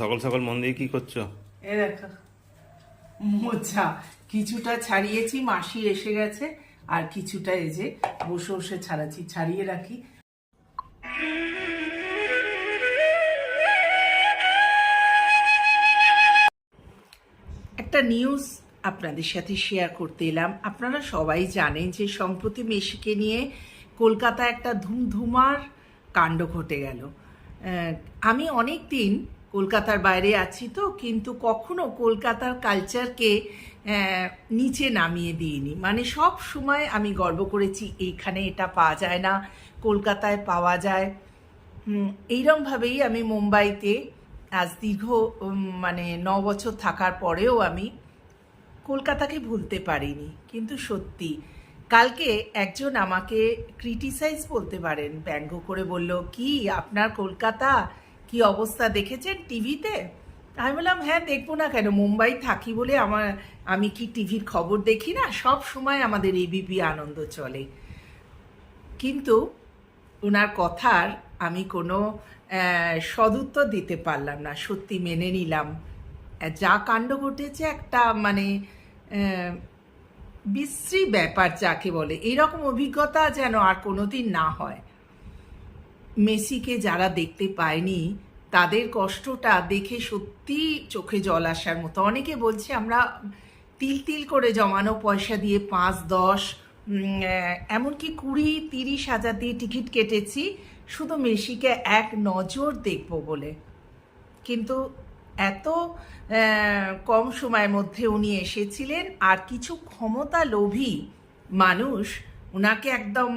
সকাল সকাল মন দিয়ে কি করছ? এ দেখো মোচা কিছুটা ছাড়িয়েছি, মাসি এসে গেছে, আর কিছুটা এই যে বসে বসে ছাড়াচ্ছি, ছাড়িয়ে রাখি। একটা নিউজ আপনাদের সাথে শেয়ার করতে এলাম। আপনারা সবাই জানেন যে সম্প্রতি মেসিকে নিয়ে কলকাতা একটা ধুমধুমার কাণ্ড ঘটে গেল। আমি অনেক দিন কলকাতার বাইরে আছি তো, কিন্তু কখনো কলকাতার কালচারকে নিচে নামিয়ে দিইনি। মানে সব সময় আমি গর্ব করেছি, এইখানে এটা পাওয়া যায় না, কলকাতায় পাওয়া যায়। এইরমভাবেই আমি মুম্বাইতে আজ দীর্ঘ মানে ন বছর থাকার পরেও আমি কলকাতাকে ভুলতে পারিনি। কিন্তু সত্যি, কালকে একজন আমাকে ক্রিটিসাইজ বলতে পারেন, ব্যঙ্গ করে বলল, কি আপনার কলকাতা? কি অবস্থা দেখেছেন টিভিতে? আমি বললাম হ্যাঁ দেখব না কেন? মুম্বাই থাকি বলে আমার, আমি কি টিভির খবর দেখি না? সব সময় আমাদের এবিপি আনন্দ চলে। কিন্তু ওনার কথার আমি কোনো সদুত্তর দিতে পারলাম না। সত্যি মেনে নিলাম। যা কাণ্ড ঘটেছে একটা মানে বিশ্রী ব্যাপার যাকে বলে। এইরকম অভিজ্ঞতা যেন আর কোনোদিন না হয়। মেসিকে যারা দেখতে পায়নি, তাদের কষ্টটা দেখে সত্যি চোখে জল আসার মতো। অনেকে বলছে, আমরা তিল তিল করে জমানো পয়সা দিয়ে পাঁচ, দশ এমনকি কুড়ি, তিরিশ হাজার দিয়ে টিকিট কেটেছি, শুধু মেসিকে এক নজর দেখব বলে। কিন্তু এত কম সময়ের মধ্যে উনি এসেছিলেন, আর কিছু ক্ষমতা লোভী মানুষ ওনাকে একদম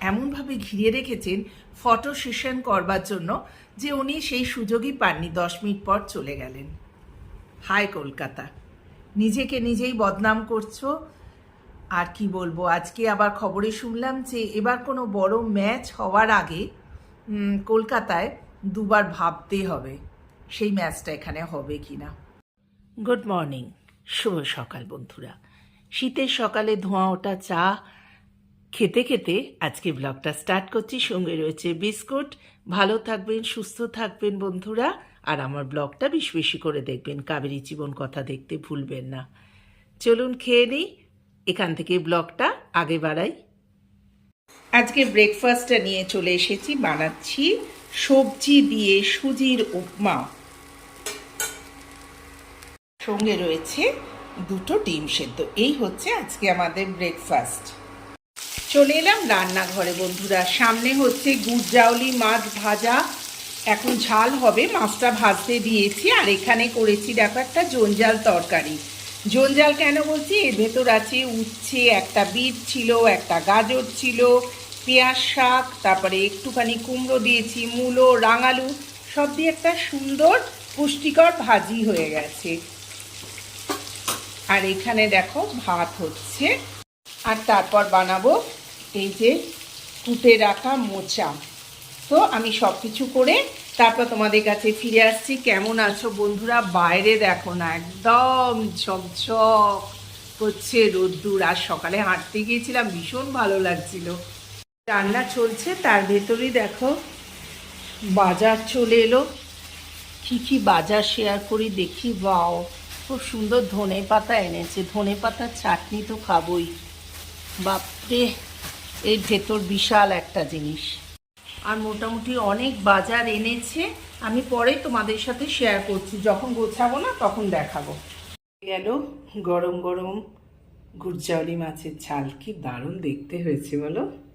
এমনভাবে ঘিরে রেখেছেন ফটো সেশন করবার জন্য যে উনি সেই সুযোগই পাননি দশ মিনিট পর চলে গেলেন। হাই কলকাতা, নিজেকে নিজেই বদনাম করছ? আর কি বলব, আজকে আবার খবরে শুনলাম যে এবার কোনো বড় ম্যাচ হওয়ার আগে কলকাতায় দুবার ভাবতে হবে সেই ম্যাচটা এখানে হবে কি না গুড মর্নিং, শুভ সকাল বন্ধুরা। শীতের সকালে ধোঁয়া ওঠা চা খেতে খেতে আজকে ব্লগটা স্টার্ট করছি। সঙ্গে রয়েছে বিস্কুট। ভালো থাকবেন, সুস্থ থাকবেন বন্ধুরা। আর আমার ব্লগটা বেশি বেশি করে দেখবেন। কাবেরী জীবন কথা দেখতে ভুলবেন না। চলুন খেয়ে নিই। এখান থেকে ব্লগটা আগে বাড়াই। আজকে ব্রেকফাস্টটা নিয়ে চলে এসেছি। বানাচ্ছি সবজি দিয়ে সুজির উপমা। সঙ্গে রয়েছে দুটো ডিম সেদ্ধ। এই হচ্ছে আজকে আমাদের ব্রেকফাস্ট চলে এলাম রান্নাঘরে, বন্ধুরা। সামনে হচ্ছে গুড়জাউলি মাছ ভাজা। এখন ঝাল হবে, মাছটা ভাজতে দিয়েছি। আর এখানে করেছি দেখো একটা জঞ্জাল তরকারি। জঞ্জাল কেন বলছি? এর ভেতর আছে উচ্ছে, একটা বিট ছিল, একটা গাজর ছিল, পেঁয়াজ শাক, তারপরে একটুখানি কুমড়ো দিয়েছি, মূলো, রাঙালু, সব দিয়ে একটা সুন্দর, পুষ্টিকর ভাজি হয়ে গেছে। আর এখানে দেখো ভাত হচ্ছে। আর তারপর বানাবো এই যে কুটে রাখা মোচা। তো আমি সব কিছু করে তারপর তোমাদের কাছে ফিরে আসছি। কেমন আছো বন্ধুরা? বাইরে দেখো না, একদম ঝকঝক করছে রোদ্দুর। আর সকালে হাঁটতে গিয়েছিলাম, ভীষণ ভালো লাগছিল। রান্না চলছে, তার ভেতরেই দেখো বাজার চলে এলো। কি কি বাজার শেয়ার করি দেখি বাও খুব সুন্দর ধনে পাতা এনেছে। ধনে পাতার চাটনি তো খাবই। বাপরে! এর ভেতর বিশাল একটা জিনিস। আর মোটামুটি অনেক বাজার এনেছে, আমি পরে তোমাদের সাথে শেয়ার করছি। যখন গোছাবো না, তখন দেখাবো। গেল গরম গরম গুরজাউরি মাছের ঝাল, কি দারুণ দেখতে হয়েছে বলো।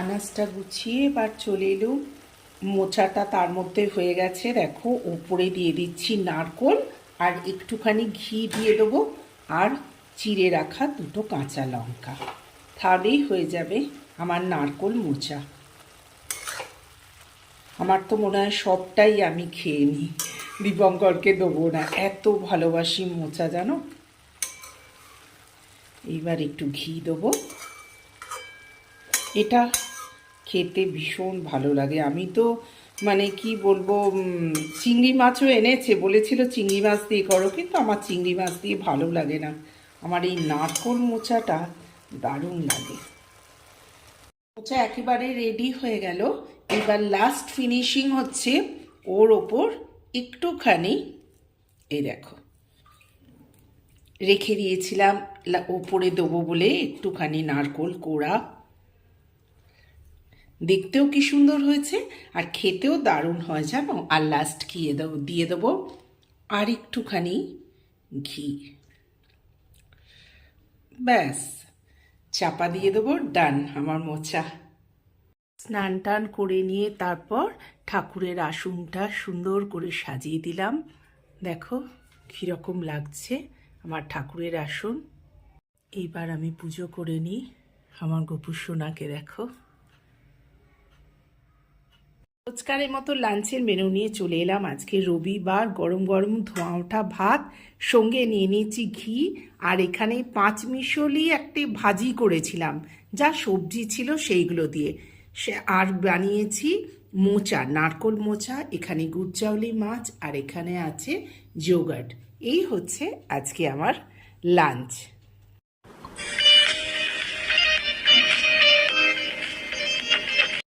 আনাজটা গুছিয়ে এবার চলে এলো। মোচাটা তার মধ্যে হয়ে গেছে, দেখো উপরে দিয়ে দিচ্ছি নারকোল আর একটুখানি ঘি দিয়ে দেবো আর চিড়ে রাখা দুটো কাঁচা লঙ্কা। তাহলেই হয়ে যাবে আমার নারকোল মোচা। আমার তো মনে হয় সবটাই আমি খেয়ে নিই। দীপঙ্করকে দেবো না, এত ভালোবাসি মোচা, জানো? এইবার একটু ঘি দেবো। এটা খেতে ভীষণ ভালো লাগে। আমি তো মানে কি বলব চিংড়ি মাছও এনেছে, বলেছিল চিংড়ি মাছ দিয়ে করো, কিন্তু আমার চিংড়ি মাছ দিয়ে ভালো লাগে না। আমার এই নারকোল মোচাটা দারুণ লাগে। মোচা একেবারে রেডি হয়ে গেল। এবার লাস্ট ফিনিশিং হচ্ছে ওর ওপর একটুখানি, এই দেখো, রেখে দিয়েছিলাম ওপরে দেবো বলে একটুখানি নারকোল কোড়া। দেখতেও কি সুন্দর হয়েছে? আর খেতেও দারুণ হয়, জানো? আর লাস্ট খেয়ে দেবো, দিয়ে দেবো আর একটুখানি ঘি। ব্যাস, চাপা দিয়ে দেবো, ডান আমার মোচা। স্নান টান করে নিয়ে তারপর ঠাকুরের আসনটা সুন্দর করে সাজিয়ে দিলাম। দেখো কীরকম লাগছে আমার ঠাকুরের আসন। এইবার আমি পুজো করে নিই। আমার গোপুর সোনাকে দেখো। রোজকারের মতো লাঞ্চের মেনু নিয়ে চলে এলাম আজকে রবিবার। গরম গরম ধোঁয়া ওঠা ভাত, সঙ্গে নিয়ে নিয়েছি ঘি, আর এখানে পাঁচ মিশলি একটি ভাজি করেছিলাম, যা সবজি ছিল সেইগুলো দিয়ে। সে আর বানিয়েছি মোচা, নারকোল মোচা, এখানে গুড়চাউলি মাছ, আর এখানে আছে যোগার্ট এই হচ্ছে আজকে আমার লাঞ্চ।